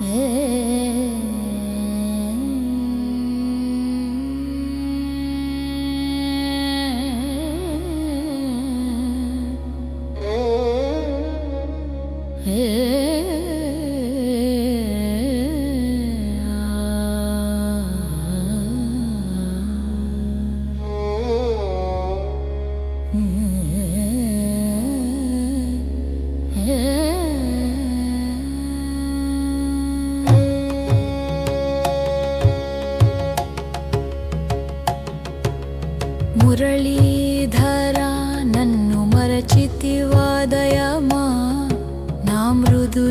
Mm-hmm.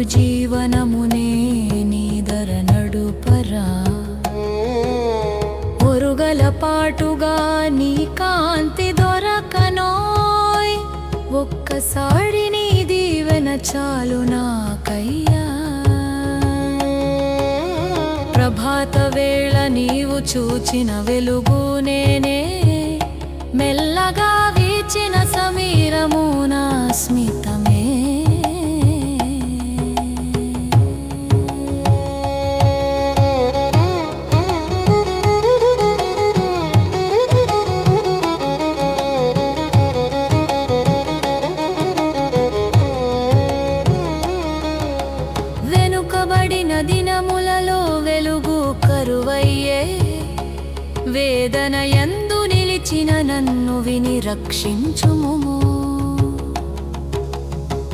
జీవనమునే నీదర నడుపరా. ఒరుగల పాటుగా నీ కాంతి దొరకనోయ్. ఒక్కసారి నీ దీవెన చాలు నాకయ్యా. ప్రభాత వేళ నీవు చూచిన వెలుగు నేనే. మెల్లగా వీచిన సమీరము నా స్మితమే. పడిన దినములలో వెలుగు కరువయ్యే. వేదన ఎందు నిలిచిన నన్ను విని రక్షించుము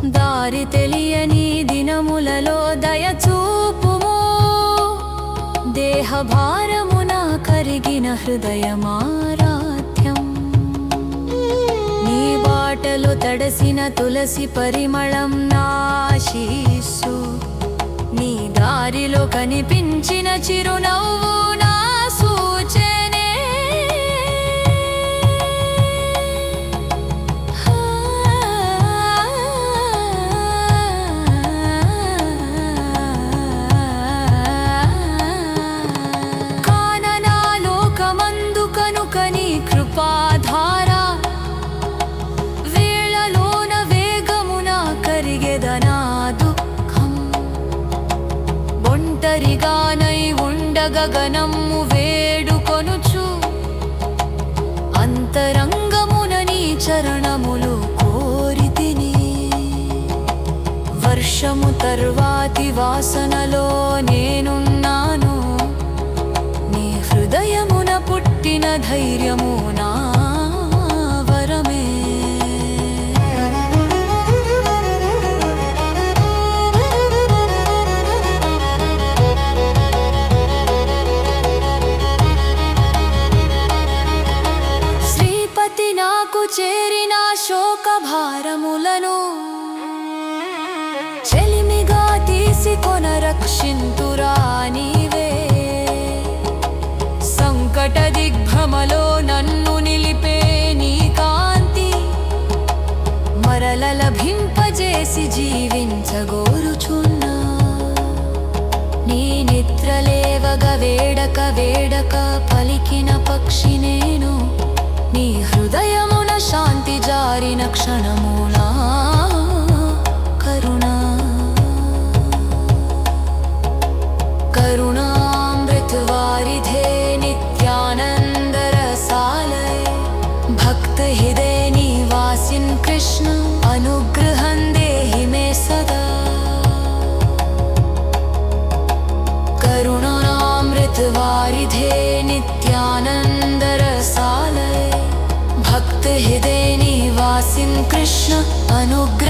దారి తెలియని దినములలో దయచూపుము దేహభారమున కరిగిన హృదయమారాధ్యం. నీ బాటలు తడసిన తులసి పరిమళం నాశీసు నీ దారిలో కనిపించిన చిరునవ్వు. ఒంటరిగానై ఉండగగనమ్ము వేడుకొనుచు. అంతరంగమున నీ చరణములు కోరితిని వర్షము తర్వాతి వాసనలో నేనున్నాను. నీ హృదయమున పుట్టిన ధైర్యము నాకు చేరిన శోక భారములను చెలిమిగా తీసుకొన రక్షింతురా నీవే. సంకట దిగ్భ్రమలో నన్ను నిలిపే నీ కాంతి మరల లభింపజేసి జీవించగోరుచున్నా. నీ నిద్రలేవగ వేడక వేడక పలికిన పక్షినే അനുഗ്രഹ